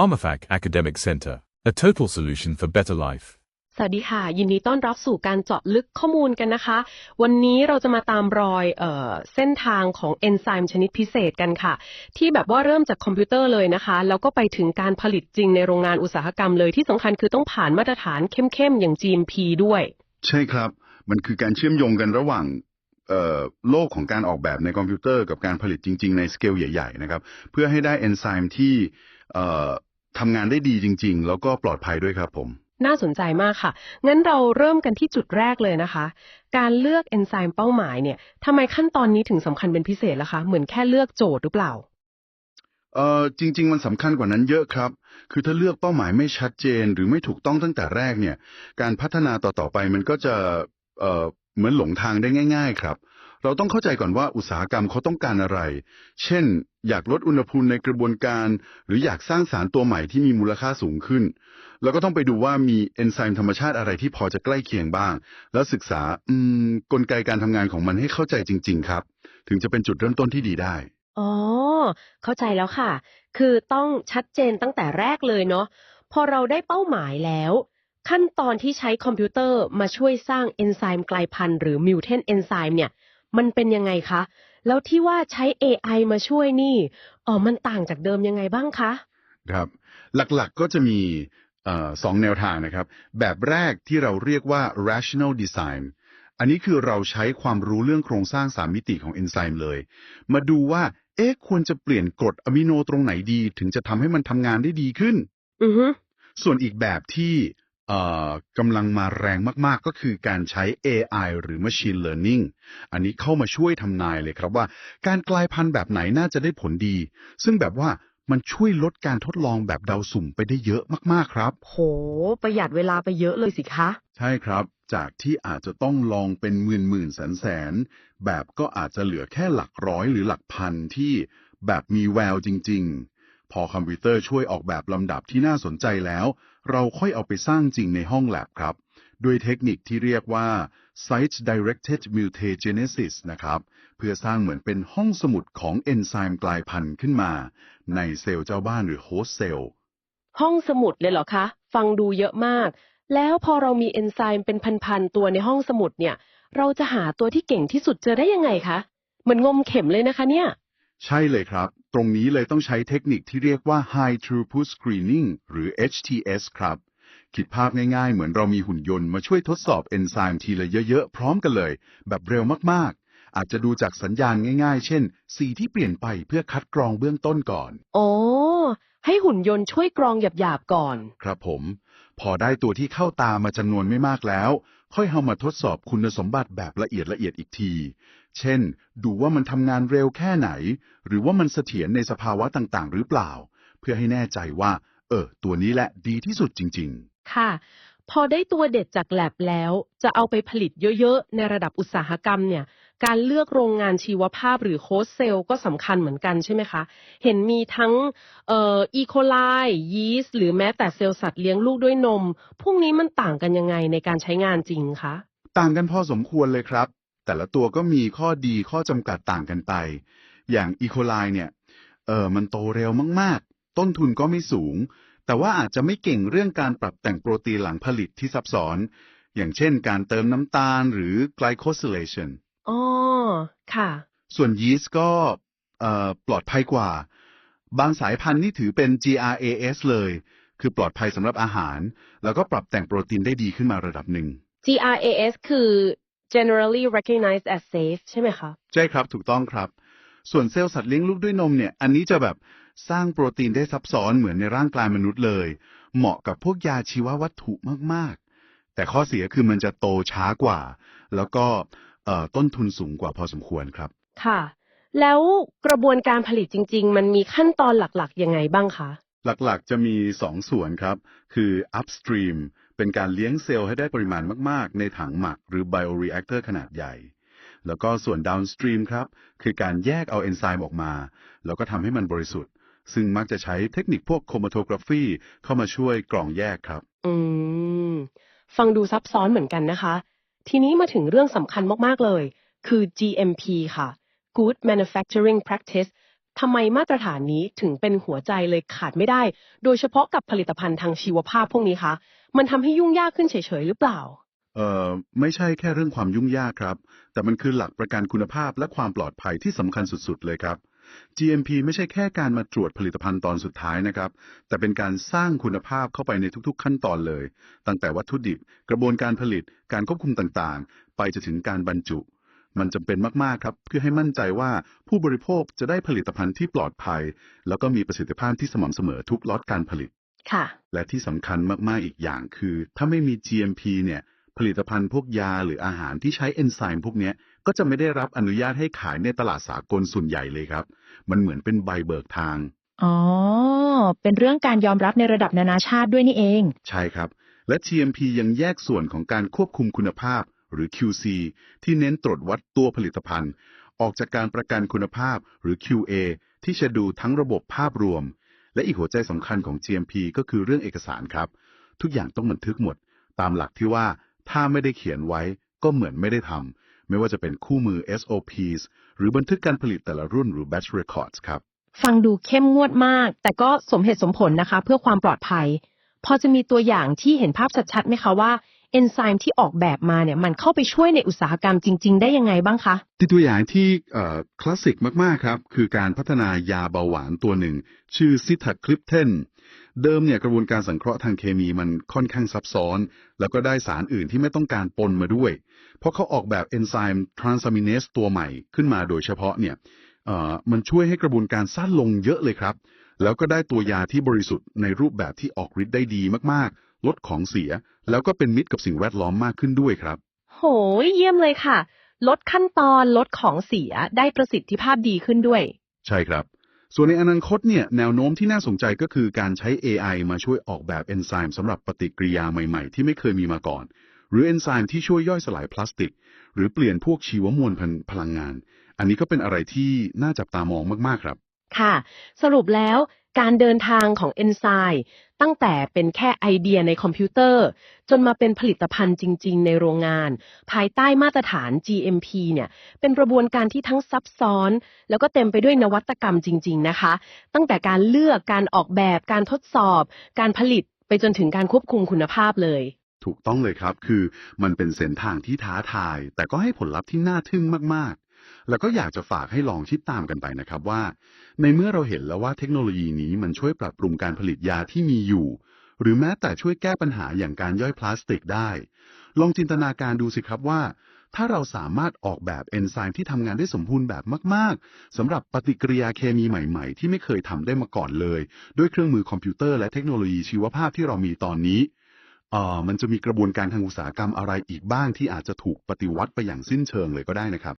PharmaFac Academic Center, a total solution for better life. สวัสดีค่ะ ยินดีต้อนรับสู่การเจาะลึกข้อมูลกันนะคะ วันนี้เราจะมาตามรอยเอ่อเส้นทางของเอนไซม์ชนิดพิเศษกันค่ะ ที่แบบว่าเริ่มจากคอมพิวเตอร์เลยนะคะ แล้วก็ไปถึงการผลิตจริงในโรงงานอุตสาหกรรมเลยที่สำคัญคือต้องผ่านมาตรฐานเข้มๆ อย่าง GMP ด้วย ใช่ครับ มันคือการเชื่อมโยงกันระหว่างเอ่อโลกของการออกแบบในคอมพิวเตอร์กับการผลิตจริง ๆ ในสเกลใหญ่ ๆ นะครับ เพื่อให้ได้เอนไซม์ที่เอ่อ ทำงานได้ดีจริง ๆ แล้วก็ปลอดภัยด้วยครับผม น่าสนใจมากค่ะ งั้นเราเริ่มกันที่จุดแรกเลยนะคะ การเลือกเอนไซม์เป้าหมายเนี่ยทำไมขั้นตอนนี้ถึงสำคัญเป็นพิเศษล่ะคะ เหมือนแค่เลือกโจทย์หรือเปล่า เอ่อจริง ๆ มันสำคัญกว่านั้นเยอะครับ คือถ้าเลือกเป้าหมายไม่ชัดเจน หรือไม่ถูกต้องตั้งแต่แรกเนี่ย การพัฒนาต่อๆไปมันก็จะเอ่อเหมือนหลงทางได้ง่าย ๆ ครับ เราต้องเข้าใจก่อนว่าอุตสาหกรรมเขาต้องการอะไร เช่น อยากลดอุณหภูมิในกระบวนการ หรืออยากสร้างสารตัวใหม่ที่มีมูลค่าสูงขึ้น แล้วก็ต้องไปดูว่ามีเอนไซม์ธรรมชาติอะไรที่พอจะใกล้เคียงบ้าง แล้วศึกษาอืมกลไกการทำงานของมันให้เข้าใจจริง ๆ ครับ ถึงจะเป็นจุดเริ่มต้นที่ดีได้อ๋อเข้าใจแล้วค่ะ คือต้องชัดเจนตั้งแต่แรกเลยเนาะพอเราได้เป้าหมายแล้ว ขั้นตอนที่ใช้คอมพิวเตอร์มาช่วยสร้างเอนไซม์กลายพันธุ์หรือมิวเทนเอนไซม์เนี่ย มันเป็นยังไงคะ แล้วที่ว่าใช้ AI มาช่วยนี่อ๋อมันต่างจากเดิมยังไงบ้างคะ ครับ หลักๆก็จะมีเอ่อสองแนวทางนะครับ แบบแรกที่เราเรียกว่า rational design อันนี้คือเราใช้ความรู้เรื่องโครงสร้างสามมิติของเอนไซม์เลย มาดูว่า เอ๊ะควรจะเปลี่ยนกรดอะมิโนตรงไหนดี ถึงจะทำให้มันทำงานได้ดีขึ้น อือฮึส่วนอีกแบบที่เอ่อ กำลังมาแรงมาก ๆ ก็คือการใช้ AI หรือ Machine Learning อันนี้เข้ามาช่วยทำนายเลยครับว่า การกลายพันธุ์แบบไหนน่าจะได้ผลดี ซึ่งแบบว่ามันช่วยลดการทดลองแบบเดาสุ่มไปได้เยอะมาก ๆ ครับ โห ประหยัดเวลาไปเยอะเลยสิคะ ใช่ครับ จากที่อาจจะต้องลองเป็นหมื่นหมื่นแสนแสนๆแบบก็อาจจะเหลือแค่หลักร้อยหรือหลักพันที่แบบมีแววจริง ๆ พอคอมพิวเตอร์ช่วยออกแบบลำดับที่น่าสนใจแล้ว เราค่อยเอาไปสร้างจริงในห้องแลบครับ ด้วยเทคนิคที่เรียกว่า Site Directed Mutagenesis นะครับ เพื่อสร้างเหมือนเป็นห้องสมุดของเอนไซม์กลายพันธุ์ขึ้นมา ในเซลล์เจ้าบ้านหรือโฮสต์เซลล์ ห้องสมุดเลยเหรอคะ ฟังดูเยอะมาก แล้วพอเรามีเอนไซม์เป็นพันๆตัวในห้องสมุดเนี่ย เราจะหาตัวที่เก่งที่สุดเจอได้ยังไงคะ เหมือนงมเข็มเลยนะคะเนี่ย ใช่เลยครับ ตรงนี้เลยต้องใช้เทคนิคที่เรียกว่า High Throughput Screening หรือ HTS ครับ คิดภาพง่ายๆ เหมือนเรามีหุ่นยนต์มาช่วยทดสอบเอนไซม์ทีละเยอะๆ พร้อมกันเลย แบบเร็วมากๆ อาจจะดูจากสัญญาณง่ายๆ เช่น สีที่เปลี่ยนไปเพื่อคัดกรองเบื้องต้นก่อนอ๋อให้หุ่นยนต์ช่วยกรองหยาบๆก่อน ครับผม พอได้ตัวที่เข้าตามาจำนวนไม่มากแล้ว ค่อยเอามาทดสอบคุณสมบัติแบบละเอียดละเอียดอีกที เช่น ดูว่ามันทำงานเร็วแค่ไหน หรือว่ามันเสถียรในสภาวะต่างๆ หรือเปล่า เพื่อให้แน่ใจว่า เออ ตัวนี้แหละดีที่สุดจริง ๆ ค่ะ พอได้ตัวเด็ดจากแลบแล้ว จะเอาไปผลิตเยอะๆ ในระดับอุตสาหกรรมเนี่ย การเลือกโรงงานชีวภาพหรือโฮสเซลก็สำคัญเหมือนกันใช่ไหมคะ เห็นมีทั้งเอ่ออีโคไลยีสต์หรือแม้แต่เซลล์สัตว์เลี้ยงลูกด้วยนม พวกนี้มันต่างกันยังไงในการใช้งานจริงคะ ต่างกันพอสมควรเลยครับ แต่ละตัวก็มีข้อดีข้อจำกัดต่างกันไป อย่างอีโคไลเนี่ยเออมันโตเร็วมาก ๆ ต้นทุนก็ไม่สูง แต่ว่าอาจจะไม่เก่งเรื่องการปรับแต่งโปรตีนหลังผลิตที่ซับซ้อน อย่างเช่นการเติมน้ำตาลหรือ glycosylation อ๋อ ค่ะ ส่วนยีสต์ก็เอ่อปลอดภัยกว่า บางสายพันธุ์นี่ถือเป็น GRAS เลย คือปลอดภัยสำหรับอาหาร แล้วก็ปรับแต่งโปรตีนได้ดีขึ้นมาระดับหนึ่ง GRAS คือ generally recognized as safe ใช่ไหมคะ ใช่ครับ ถูกต้องครับ ส่วนเซลล์สัตว์เลี้ยงลูกด้วยนมเนี่ย อันนี้จะแบบสร้างโปรตีนได้ซับซ้อนเหมือนในร่างกายมนุษย์เลย เหมาะกับพวกยาชีววัตถุมาก ๆ แต่ข้อเสียคือมันจะโตช้ากว่า แล้วก็เอ่อ ต้นทุนสูงกว่าพอสมควรครับ ค่ะ แล้วกระบวนการผลิตจริง ๆ มันมีขั้นตอนหลักๆยังไงบ้างคะหลักๆ จะมี 2 ส่วนครับ คือ upstream เป็นการเลี้ยงเซลล์ให้ได้ปริมาณมาก ๆ ในถังหมักหรือ bioreactor ขนาดใหญ่ แล้วก็ส่วน downstream ครับ คือการแยกเอาเอนไซม์ออกมา แล้วก็ทำให้มันบริสุทธิ์ ซึ่งมักจะใช้เทคนิคพวก chromatography เข้ามาช่วยกรองแยกครับ อืม ฟังดูซับซ้อนเหมือนกันนะคะ ทีนี้มาถึงเรื่องสำคัญมาก ๆ เลย คือ GMP ค่ะ Good Manufacturing Practice ทำไมมาตรฐานนี้ถึงเป็นหัวใจเลยขาดไม่ได้ โดยเฉพาะกับผลิตภัณฑ์ทางชีวภาพพวกนี้คะ มันทำให้ยุ่งยากขึ้นเฉย ๆ หรือเปล่า เอ่อไม่ใช่แค่เรื่องความยุ่งยากครับ แต่มันคือหลักประกันคุณภาพและความปลอดภัยที่สำคัญสุดๆเลยครับ GMP ไม่ใช่แค่การมาตรวจผลิตภัณฑ์ตอนสุดท้ายนะครับ แต่เป็นการสร้างคุณภาพเข้าไปในทุกๆ ขั้นตอนเลย ตั้งแต่วัตถุดิบ กระบวนการผลิต การควบคุมต่างๆ ไปจนถึงการบรรจุ มันจำเป็นมากๆครับ เพื่อให้มั่นใจว่าผู้บริโภคจะได้ผลิตภัณฑ์ที่ปลอดภัย แล้วก็มีประสิทธิภาพที่สม่ำเสมอทุกล็อตการผลิต ค่ะ และที่สำคัญมากๆอีกอย่างคือ ถ้าไม่มี GMP เนี่ย ผลิตภัณฑ์พวกยาหรืออาหารที่ใช้เอนไซม์พวกเนี้ยก็จะไม่ได้รับอนุญาตให้ขายในตลาดสากลส่วนใหญ่เลยครับ มันเหมือนเป็นใบเบิกทาง อ๋อ เป็นเรื่องการยอมรับในระดับนานาชาติด้วยนี่เอง ใช่ครับ และ GMP ยังแยกส่วนของการควบคุมคุณภาพ หรือ QC ที่เน้นตรวจวัดตัวผลิตภัณฑ์ ออกจากการประกันคุณภาพหรือ QA ที่จะดูทั้งระบบภาพรวม และอีกหัวใจสำคัญของ GMP ก็คือเรื่องเอกสารครับ ทุกอย่างต้องบันทึกหมด ตามหลักที่ว่า ถ้าไม่ได้เขียนไว้ก็เหมือนไม่ได้ทำไม่ว่าจะเป็นคู่มือ SOPs หรือบันทึกการผลิตแต่ละรุ่นหรือ batch records ครับ ฟังดูเข้มงวดมาก แต่ก็สมเหตุสมผลนะคะ เพื่อความปลอดภัย พอจะมีตัวอย่างที่เห็นภาพชัดๆไหมคะว่าเอนไซม์ที่ออกแบบมาเนี่ยมันเข้าไปช่วยในอุตสาหกรรมจริง ๆ ได้ยังไงบ้างคะที่ตัวอย่างที่เอ่อคลาสสิกมาก ๆ ครับ คือการพัฒนายาเบาหวานตัวหนึ่ง ชื่อซิทาคลิปเทน เดิมเนี่ยกระบวนการสังเคราะห์ทางเคมีมันค่อนข้างซับซ้อน แล้วก็ได้สารอื่นที่ไม่ต้องการปนมาด้วย เพราะเขาออกแบบเอนไซม์ทรานซามิเนสตัวใหม่ขึ้นมาโดยเฉพาะเนี่ยเอ่อมันช่วยให้กระบวนการสั้นลงเยอะเลยครับ แล้วก็ได้ตัวยาที่บริสุทธิ์ในรูปแบบที่ออกฤทธิ์ได้ดีมากๆ ลดของเสีย แล้วก็เป็นมิตรกับสิ่งแวดล้อมมากขึ้นด้วยครับ โหยเยี่ยมเลยค่ะ ลดขั้นตอนลดของเสียได้ประสิทธิภาพดีขึ้นด้วย ใช่ครับ ส่วนในอนาคตเนี่ยแนวโน้มที่น่าสนใจก็คือการใช้ AI มาช่วยออกแบบเอนไซม์สำหรับปฏิกิริยาใหม่ๆ ที่ไม่เคยมีมาก่อน หรือเอนไซม์ที่ช่วยย่อยสลายพลาสติก หรือเปลี่ยนพวกชีวมวลพพลังงาน อันนี้ก็เป็นอะไรที่น่าจับตามองมากๆครับ ค่ะ สรุปแล้ว การเดินทางของเอนไซม์ตั้งแต่เป็นแค่ไอเดียในคอมพิวเตอร์ จนมาเป็นผลิตภัณฑ์จริง ๆ ในโรงงาน ภายใต้มาตรฐาน GMP เนี่ย เป็นกระบวนการที่ทั้งซับซ้อน แล้วก็เต็มไปด้วยนวัตกรรมจริง ๆ นะคะ ตั้งแต่การเลือกการออกแบบการทดสอบ การผลิตไปจนถึงการควบคุมคุณภาพเลยถูกต้องเลยครับ คือมันเป็นเส้นทางที่ท้าทาย แต่ก็ให้ผลลัพธ์ที่น่าทึ่งมากๆ แล้วก็อยากจะฝากให้ลองคิดตามกันไปนะครับว่า ในเมื่อเราเห็นแล้วว่าเทคโนโลยีนี้มันช่วยปรับปรุงการผลิตยาที่มีอยู่ หรือแม้แต่ช่วยแก้ปัญหาอย่างการย่อยพลาสติกได้ ลองจินตนาการดูสิครับว่า ถ้าเราสามารถออกแบบเอนไซม์ที่ทำงานได้สมบูรณ์แบบมาก ๆสำหรับปฏิกิริยาเคมีใหม่ ๆ ที่ไม่เคยทำได้มาก่อนเลย ด้วยเครื่องมือคอมพิวเตอร์และเทคโนโลยีชีวภาพที่เรามีตอนนี้เอ่อมันจะมีกระบวนการทางอุตสาหกรรมอะไรอีกบ้างที่อาจจะถูกปฏิวัติไปอย่างสิ้นเชิงเลยก็ได้นะครับ